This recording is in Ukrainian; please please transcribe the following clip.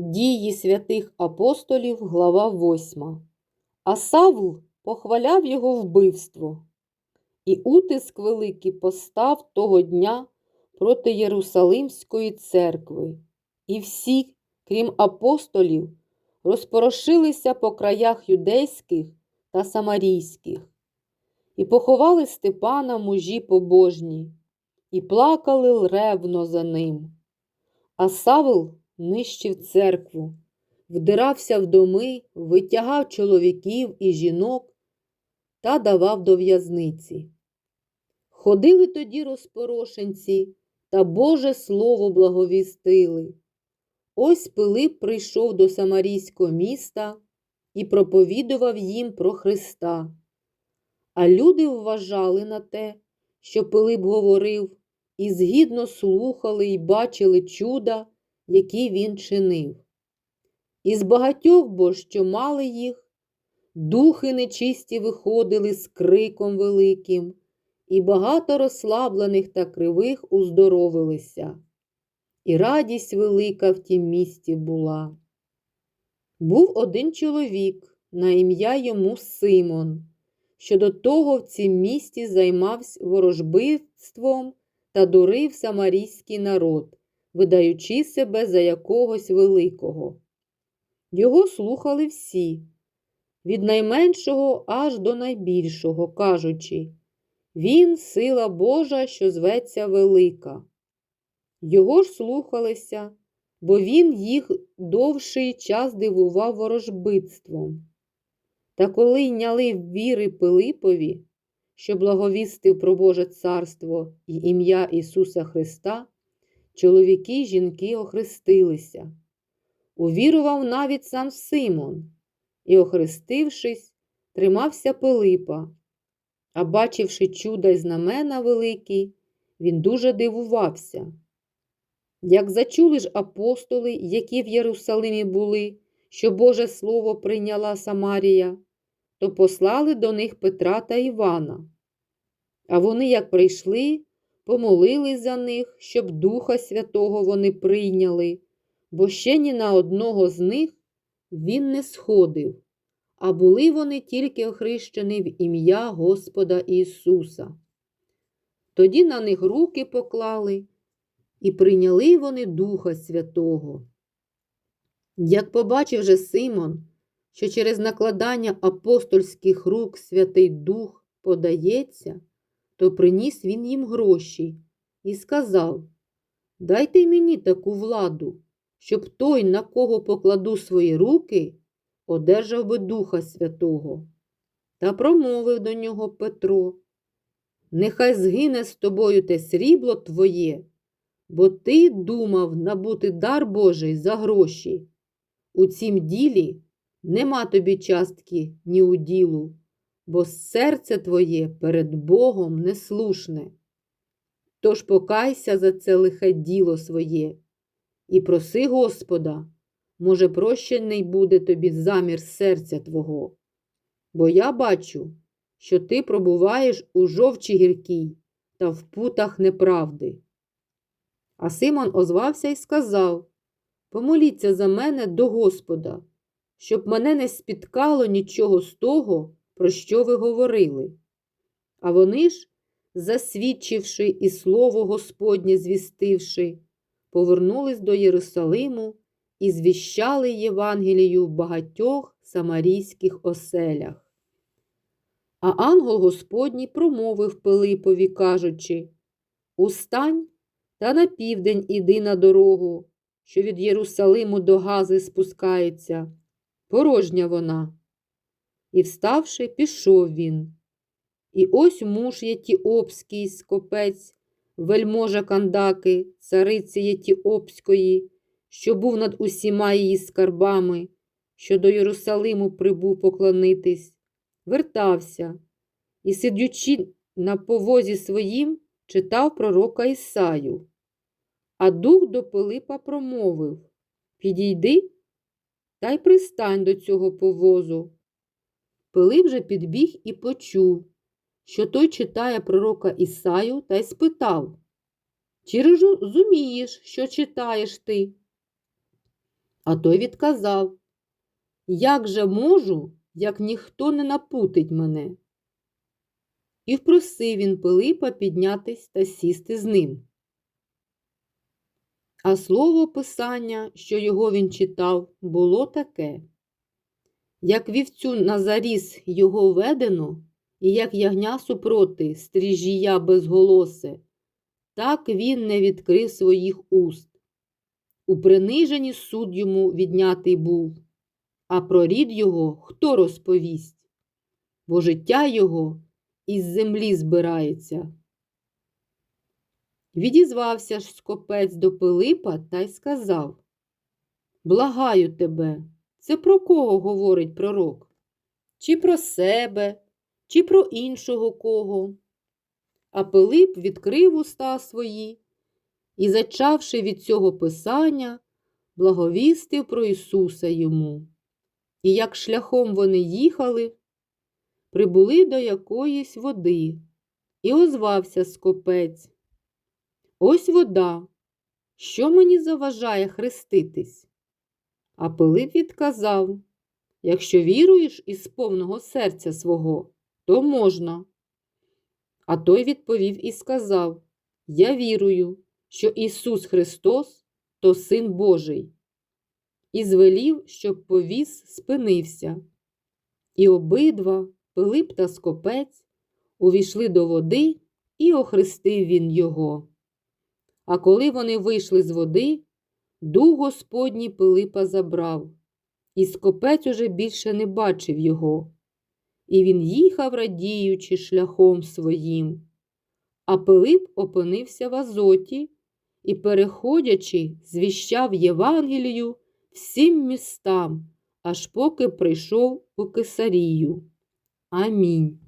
Дії святих апостолів, глава 8. А Савл похваляв його вбивство. І утиск великий постав того дня проти Єрусалимської церкви. І всі, крім апостолів, розпорошилися по краях юдейських та самарійських. І поховали Степана мужі побожні, і плакали ревно за ним. А Савл нищив церкву, вдирався в доми, витягав чоловіків і жінок та давав до в'язниці. Ходили тоді розпорошенці та Боже Слово благовістили. Ось Пилип прийшов до Самарійського міста і проповідував їм про Христа. А люди вважали на те, що Пилип говорив, і згідно слухали й бачили чуда, які він чинив. Із багатьох бо, що мали їх, духи нечисті виходили з криком великим, і багато розслаблених та кривих уздоровилися. І радість велика в тім місті була. Був один чоловік, на ім'я йому Симон, що до того в цім місті займався ворожбитством та дурив самарійський народ, видаючи себе за якогось великого. Його слухали всі, від найменшого аж до найбільшого, кажучи, він сила Божа, що зветься велика. Його ж слухалися, бо він їх довший час дивував ворожбитством. Та коли йняли віри Пилипові, що благовістив про Боже царство і ім'я Ісуса Христа, чоловіки й жінки охрестилися. Увірував навіть сам Симон і, охрестившись, тримався Пилипа, а бачивши чуда й знамена великі, він дуже дивувався. Як зачули ж апостоли, які в Єрусалимі були, що Боже Слово прийняла Самарія, то послали до них Петра та Івана. А вони, як прийшли, помолились за них, щоб Духа Святого вони прийняли, бо ще ні на одного з них він не сходив, а були вони тільки охрещені в ім'я Господа Ісуса. Тоді на них руки поклали, і прийняли вони Духа Святого. Як побачив же Симон, що через накладання апостольських рук Святий Дух подається, то приніс він їм гроші і сказав: Дайте мені таку владу, щоб той, на кого покладу свої руки, одержав би Духа Святого. Та промовив до нього Петро: Нехай згине з тобою те срібло твоє, бо ти думав набути дар Божий за гроші. У цім ділі нема тобі частки ні у ділу, бо серце твоє перед Богом неслушне. Тож покайся за це лихе діло своє і проси Господа, може, прощений буде тобі замір серця Твого. Бо я бачу, що ти пробуваєш у жовчі гіркій та в путах неправди. А Симон озвався і сказав Помоліться за мене до Господа, щоб мене не спіткало нічого з того, про що ви говорили. А вони ж, засвідчивши і слово Господнє звістивши, повернулись до Єрусалиму і звіщали Євангелію в багатьох самарійських оселях. А ангел Господній промовив Пилипові, кажучи Устань та на південь іди на дорогу, що від Єрусалиму до Гази спускається. Порожня вона. І, вставши, пішов він. І ось муж Єтіопський скопець, вельможа Кандаки, цариці Єтіопської, що був над усіма її скарбами, що до Єрусалиму прибув поклонитись, вертався і, сидючи на повозі своїм, читав пророка Ісаю. А дух до Пилипа промовив Підійди та й пристань до цього повозу. Пилип же підбіг і почув, що той читає пророка Ісаю та й спитав Чи розумієш, що читаєш ти? А той відказав Як же можу, як ніхто не напутить мене? І впросив він Пилипа піднятись та сісти з ним. А слово Писання, що його він читав, було таке як вівцю на заріз його ведено, і як ягня супроти стріжія безголосе, так він не відкрив своїх уст. У приниженні суд йому віднятий був, а про рід його хто розповість, бо життя його із землі збирається. Відізвався ж скопець до Пилипа та й сказав Благаю тебе, це про кого говорить пророк? Чи про себе, чи про іншого кого? А Пилип відкрив уста свої і, зачавши від цього писання, благовістив про Ісуса йому. І як шляхом вони їхали, прибули до якоїсь води, і озвався скопець. Ось вода. Що мені заважає хреститись? А Пилип відказав Якщо віруєш із повного серця свого, то можна. А той відповів і сказав Я вірую, що Ісус Христос то Син Божий. І звелів, щоб повіз спинився. І обидва, Пилип та Скопець, увійшли до води, і охрестив він його. А коли вони вийшли з води, дух Господній Пилипа забрав, і скопець уже більше не бачив його. І він їхав, радіючи шляхом своїм. А Пилип опинився в Азоті і, переходячи, звіщав Євангелію всім містам, аж поки прийшов у Кесарію. Амінь.